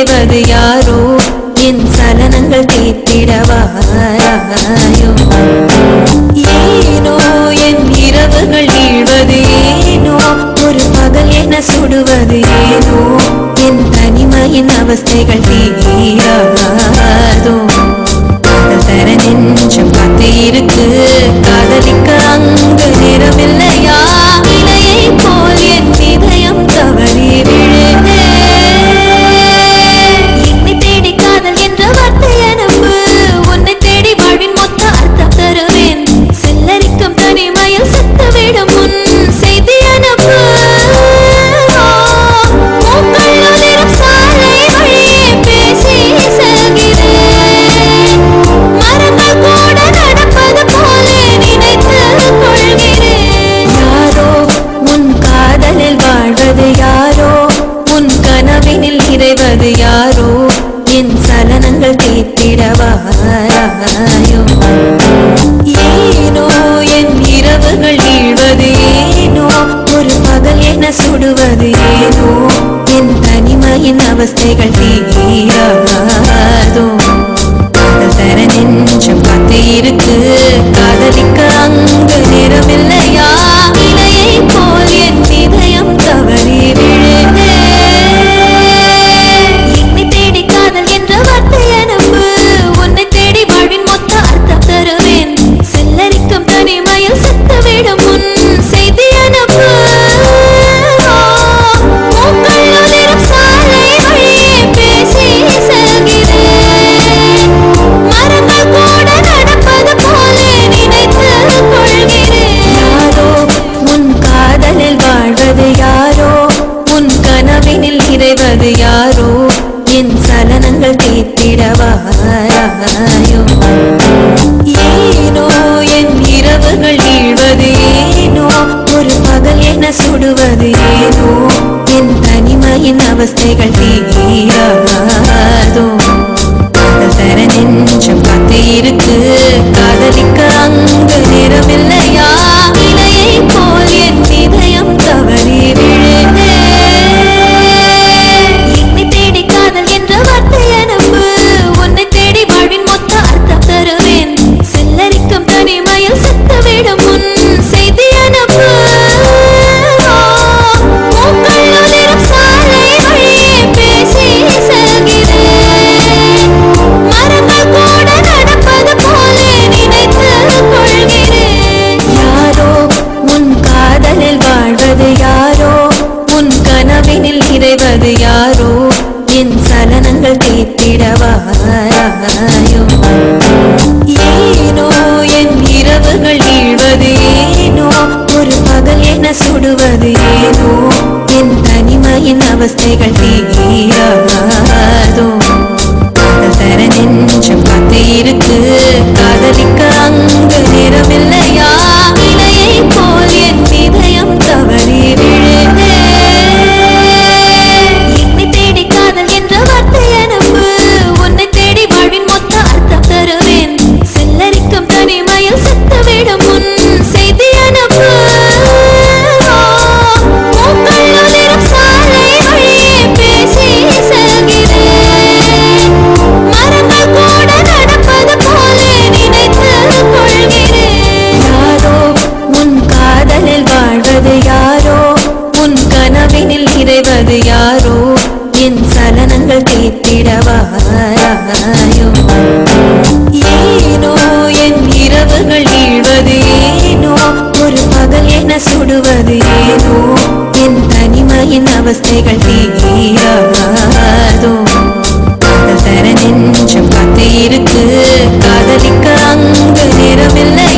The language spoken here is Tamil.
தேவது யாரோ? என் சலனங்கள் தீர்த்திடவாராயோ ஏனோ என் இரவுகள் நீழ்வது ஏனோ? ஒரு பகல் என சுடுவது ஏனோ? என் தனிமையின் அவஸ்தைகள் தீராதோ? பகல் தர நின்று கரங்கள் தீர்த்திடவாயோ ஏனோ என் இரவுகள் நீழ்வது ஏனோ ஒரு பகல் என சுடுவது ஏனோ என் தனிமையின் அவஸ்தைகள் தீராதோ? பகல் தர நெஞ்சம் காத்து இருக்கு நிற்பது யாரோ? என் சலனங்கள் தீர்த்திடவாயோ ஏனோ என் இரவுகள் நீழ்வது ஏனோ ஒரு பகல் என சுடுவது ஏனோ என் தனிமையின் அவஸ்தைகள் தீராதோ? பகல் தர நெஞ்சம் காத்து இருக்கு சலனங்கள் தீர்த்திடவாயோ ஏனோ என் இரவுகள் நீழ்வது ஏனோ? ஒரு பகல் என சுடுவது ஏனோ? என் தனிமையின் அவஸ்தைகள் தீ நெஞ்சம் காத்து இருக்கு. காதலிக்க அங்கு நேரமில்லை.